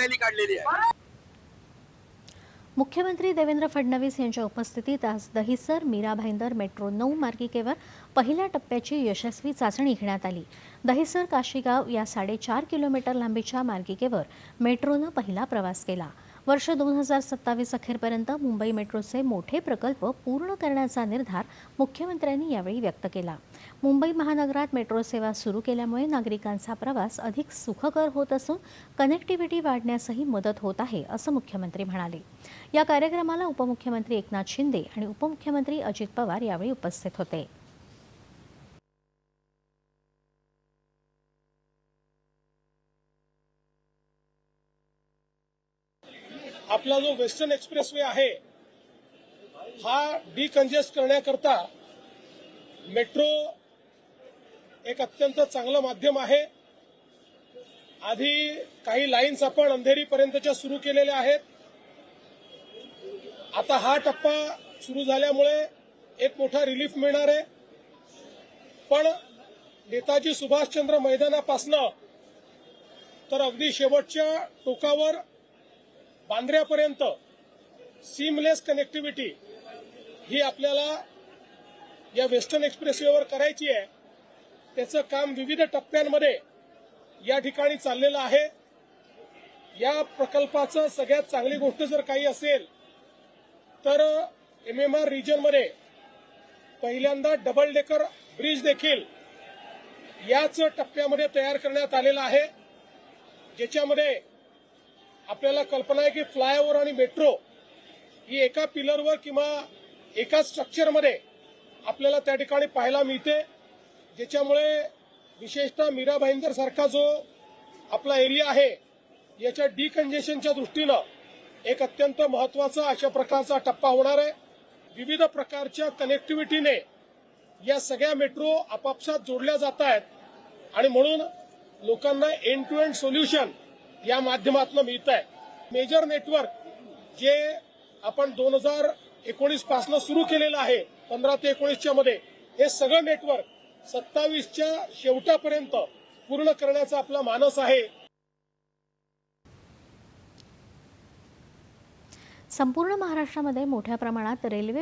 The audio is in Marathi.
रॅली काढलेली आहे. मुख्यमंत्री देवेंद्र फडणवीस यांच्या उपस्थितीत आज दहिसर मीरा भाईंदर मेट्रो नऊ मार्गिकेवर पहिल्या टप्प्याची यशस्वी चाचणी घेण्यात आली. दहिसर काशीगाव या साडेचार किलोमीटर लांबीच्या मार्गिकेवर मेट्रोनं पहिला प्रवास केला. वर्ष दोन हजार सत्तावीस अखेरपर्यंत मुंबई मेट्रोचे मोठे प्रकल्प पूर्ण करण्याचा निर्धार मुख्यमंत्र्यांनी यावेळी व्यक्त केला. मुंबई महानगरात मेट्रो सेवा सुरू केल्यामुळे नागरिकांचा प्रवास अधिक सुखकर होत असून कनेक्टिव्हिटी वाढण्यासही मदत होत आहे असं मुख्यमंत्री म्हणाले. या कार्यक्रमाला उपमुख्यमंत्री एकनाथ शिंदे आणि उपमुख्यमंत्री अजित पवार यावेळी उपस्थित होते. आपला जो वेस्टर्न एक्सप्रेसवे आहे हा डिकंजेस्ट करण्याकरता मेट्रो एक अत्यंत चांगलं माध्यम आहे. आधी काही लाईन्स आपण अंधेरीपर्यंतच्या सुरू केलेल्या आहेत. आता हा टप्पा सुरू झाल्यामुळे एक मोठा रिलीफ मिळणार आहे. पण नेताजी सुभाषचंद्र मैदानापासनं तर अगदी शेवटच्या टोकावर बांद्र्यापर्यंत सीमलेस कनेक्टिव्हिटी ही आपल्याला या वेस्टर्न एक्सप्रेसवेवर करायची आहे. त्याचं काम विविध टप्प्यांमध्ये या ठिकाणी चाललेलं आहे. या प्रकल्पाचं सगळ्यात चांगली गोष्ट जर काही असेल तर एम एम आर रिजनमध्ये पहिल्यांदा डबल डेकर ब्रिज देखील याच टप्प्यामध्ये तयार करण्यात आलेला आहे. ज्याच्यामध्ये आपल्याला कल्पना आहे की फ्लायओव्हर आणि मेट्रो ही एका पिलरवर किंवा एका स्ट्रक्चरमध्ये आपल्याला त्या ठिकाणी पाहायला मिळते. ज्याच्यामुळे विशेषतः मीरा भाईंदर सारखा जो आपला एरिया आहे याच्या डिकंजेशनच्या दृष्टीनं एक अत्यंत महत्त्वाचा अशा प्रकारचा टप्पा होणार आहे. विविध प्रकारच्या कनेक्टिव्हिटीने या सगळ्या मेट्रो आपापसात जोडल्या जात आहेत आणि म्हणून लोकांना एंड टू एंड सोल्युशन या माध्यमातून मिळत आहे मेजर नेटवर्क जे आपण दोन हजार एकोणीस पासनं सुरू केलेलं आहे पंधरा ते एकोणीसच्या मध्ये हे सगळं नेटवर्क सत्तावीसच्या शेवटापर्यंत पूर्ण करण्याचा आपला मानस आहे. संपूर्ण महाराष्ट्रामध्ये मोठ्या प्रमाणात रेल्वे